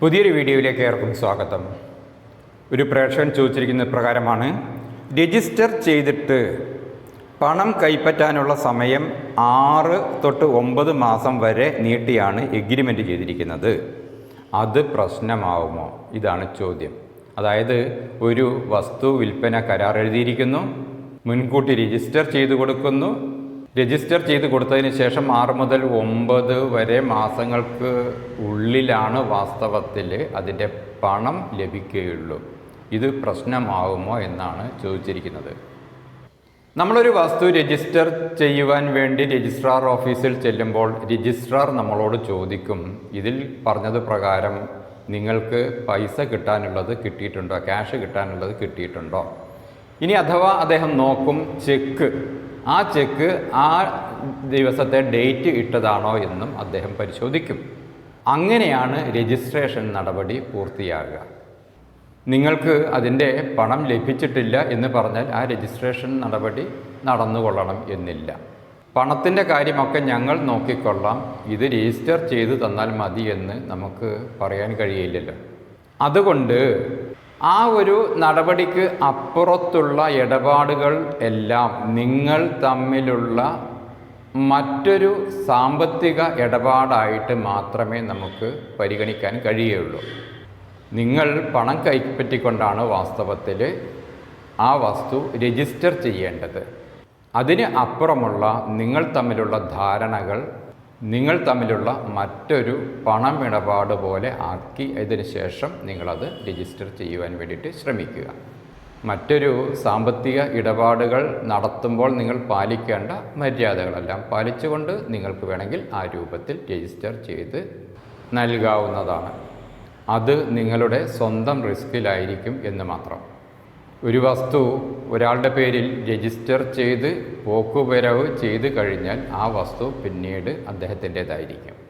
പുതിയൊരു വീഡിയോയിലേക്ക് ഏവർക്കും സ്വാഗതം. ഒരു പ്രേക്ഷകൻ ചോദിച്ചിരിക്കുന്ന പ്രകാരമാണ് രജിസ്റ്റർ ചെയ്തിട്ട് പണം കൈപ്പറ്റാനുള്ള സമയം ആറ് തൊട്ട് ഒമ്പത് മാസം വരെ നീട്ടിയാണ് എഗ്രിമെന്റ് ചെയ്തിരിക്കുന്നത്. അത് പ്രശ്നമാവുമോ? ഇതാണ് ചോദ്യം. അതായത് ഒരു വസ്തു വിൽപ്പന കരാർ എഴുതിയിരിക്കുന്നു മുൻകൂട്ടി രജിസ്റ്റർ ചെയ്തു കൊടുക്കുന്നു രജിസ്റ്റർ ചെയ്ത് കൊടുത്തതിന് ശേഷം ആറ് മുതൽ ഒമ്പത് വരെ മാസങ്ങൾക്ക് ഉള്ളിലാണ് വാസ്തവത്തിൽ അതിന്റെ പണം ലഭിക്കുകയുള്ളൂ. ഇത് പ്രശ്നമാകുമോ എന്നാണ് ചോദിച്ചിരിക്കുന്നത്. നമ്മളൊരു വസ്തു രജിസ്റ്റർ ചെയ്യുവാൻ വേണ്ടി രജിസ്ട്രാർ ഓഫീസിൽ ചെല്ലുമ്പോൾ രജിസ്ട്രാർ നമ്മളോട് ചോദിക്കും ഇതിൽ പറഞ്ഞത് പ്രകാരം നിങ്ങൾക്ക് പൈസ കിട്ടാനുള്ളത് കിട്ടിയിട്ടുണ്ടോ? ക്യാഷ് കിട്ടാനുള്ളത് കിട്ടിയിട്ടുണ്ടോ? ഇനി അഥവാ അദ്ദേഹം നോക്കും ചെക്ക്. ആ ചെക്ക് ആ ദിവസത്തെ ഡേറ്റ് ഇട്ടതാണോ എന്നും അദ്ദേഹം പരിശോധിക്കും. അങ്ങനെയാണ് രജിസ്ട്രേഷൻ നടപടി പൂർത്തിയാകുക. നിങ്ങൾക്ക് അതിന്റെ പണം ലഭിച്ചിട്ടില്ല എന്ന് പറഞ്ഞാൽ ആ രജിസ്ട്രേഷൻ നടപടി നടന്നുകൊള്ളണം എന്നില്ല. പണത്തിന്റെ കാര്യമൊക്കെ ഞങ്ങൾ നോക്കിക്കൊള്ളാം. ഇത് രജിസ്റ്റർ ചെയ്ത് തന്നാൽ മതി എന്ന് നമുക്ക് പറയാൻ കഴിയില്ലല്ലോ. അതുകൊണ്ട് ആ ഒരു നടപടിക്ക് അപ്പുറത്തുള്ള ഇടപാടുകൾ എല്ലാം നിങ്ങൾ തമ്മിലുള്ള മറ്റൊരു സാമ്പത്തിക ഇടപാടായിട്ട് മാത്രമേ നമുക്ക് പരിഗണിക്കാൻ കഴിയുള്ളൂ നിങ്ങൾ പണം കൈപ്പറ്റിക്കൊണ്ടാണ് വാസ്തവത്തിൽ ആ വസ്തു രജിസ്റ്റർ ചെയ്യേണ്ടത്. അതിന് അപ്പുറമുള്ള നിങ്ങൾ തമ്മിലുള്ള ധാരണകൾ നിങ്ങൾ തമ്മിലുള്ള മറ്റൊരു പണം പണമിടപാട് പോലെ ആക്കി അതിന് ശേഷം നിങ്ങളത് രജിസ്റ്റർ ചെയ്യുവാൻ വേണ്ടിയിട്ട് ശ്രമിക്കുക. മറ്റൊരു സാമ്പത്തിക ഇടപാടുകൾ നടത്തുമ്പോൾ നിങ്ങൾ പാലിക്കേണ്ട മര്യാദകളെല്ലാം പാലിച്ചുകൊണ്ട് നിങ്ങൾക്ക് വേണമെങ്കിൽ ആ രൂപത്തിൽ രജിസ്റ്റർ ചെയ്ത് നൽകാവുന്നതാണ്. അത് നിങ്ങളുടെ സ്വന്തം റിസ്കിലായിരിക്കും എന്ന് മാത്രം. ഒരു വസ്തു ഒരാളുടെ പേരിൽ രജിസ്റ്റർ ചെയ്ത് പോക്കുവരവ് ചെയ്ത് കഴിഞ്ഞാൽ ആ വസ്തു പിന്നീട് അദ്ദേഹത്തിന്റേതായിരിക്കും.